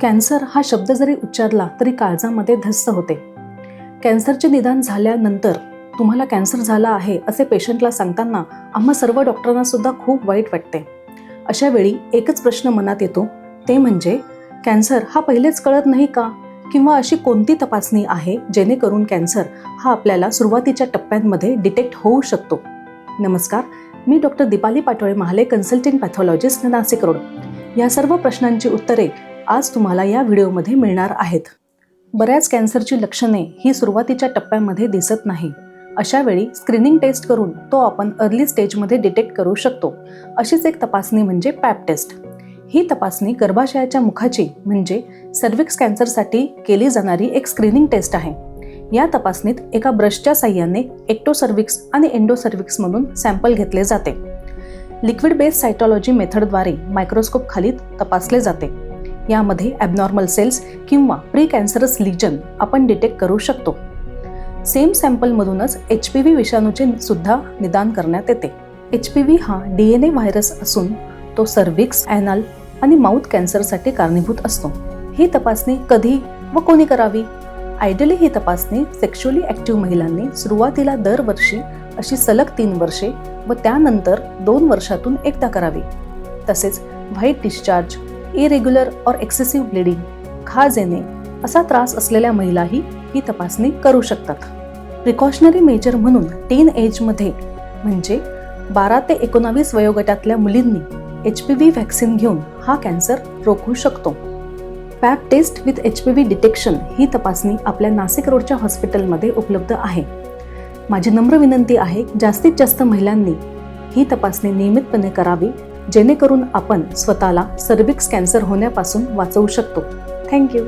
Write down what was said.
Cancer हा शब्द जरी उच्चारला तरी काळजामध्ये धस्स होते. कॅन्सरचे निदान झाल्यानंतर तुम्हाला कॅन्सर झाला आहे असे पेशंटला सांगताना आम्हा सर्व डॉक्टरांना सुद्धा खूप वाईट वाटते. अशा वेळी एकच प्रश्न मनात येतो ते म्हणजे कॅन्सर हा पहिलेच कळत नाही का? किंवा अशी कोणती तपासणी आहे जेणेकरून कॅन्सर हा आपल्याला सुरुवातीच्या टप्प्यांमध्ये डिटेक्ट होऊ शकतो? नमस्कार मी doctor Deepali Patole Mahale consulting pathologist Nashik road. या सर्व प्रश्नांची उत्तरे आज तुम्हाला या व्हिडिओमध्ये मिळणार आहेत. बऱ्याच कॅन्सरची लक्षणे ही सुरुवातीच्या टप्प्यामध्ये दिसत नाही. अशावेळी स्क्रीनिंग टेस्ट करून तो आपण अर्ली स्टेजमध्ये डिटेक्ट करू शकतो. अशीच एक तपासणी म्हणजे पॅप टेस्ट. ही तपासणी गर्भाशयाच्या मुखाची म्हणजे सर्विक्स कॅन्सरसाठी केली जाणारी एक स्क्रीनिंग टेस्ट आहे. या तपासणीत एका ब्रशच्या साह्याने एक्टोसर्विक्स आणि एंडोसर्विक्समधून सॅम्पल घेतले जाते. लिक्विड बेस्ड सायटॉलॉजी मेथडद्वारे मायक्रोस्कोप खाली तपासले जाते. यामध्ये ॲबनॉर्मल सेल्स किंवा प्री कॅन्सरस लिजन आपण डिटेक्ट करू शकतो. सेम सॅम्पलमधूनच एच पी व्ही विषाणूचे सुद्धा निदान करण्यात येते. एच पी व्ही हा डी एन ए व्हायरस असून तो सर्विक्स ॲनल आणि माउथ कॅन्सरसाठी कारणीभूत असतो. ही तपासणी कधी व कोणी करावी? आयडियली ही तपासणी सेक्शुअली ॲक्टिव्ह महिलांनी सुरुवातीला दरवर्षी अशी सलग तीन वर्षे व त्यानंतर दोन वर्षातून एकदा करावी. तसेच white discharge irregular or excessive bleeding खाज येणे असा त्रास असलेल्या महिलाही ही तपासणी करू शकतात. प्रिकॉशनरी मेजर म्हणून टीन एजमध्ये म्हणजे बारा ते एकोणावीस वयोगटातल्या मुलींनी एच पी व्ही व्हॅक्सिन घेऊन हा कॅन्सर रोखू शकतो. Pap test with H P V detection ही तपासणी आपल्या नाशिक रोडच्या हॉस्पिटलमध्ये उपलब्ध आहे. माझी नम्र विनंती आहे जास्तीत जास्त महिलांनी ही तपासणी नियमितपणे करावी जेणेकरून आपण स्वतःला सर्विक्स कॅन्सर होण्यापासून वाचवू शकतो. थँक्यू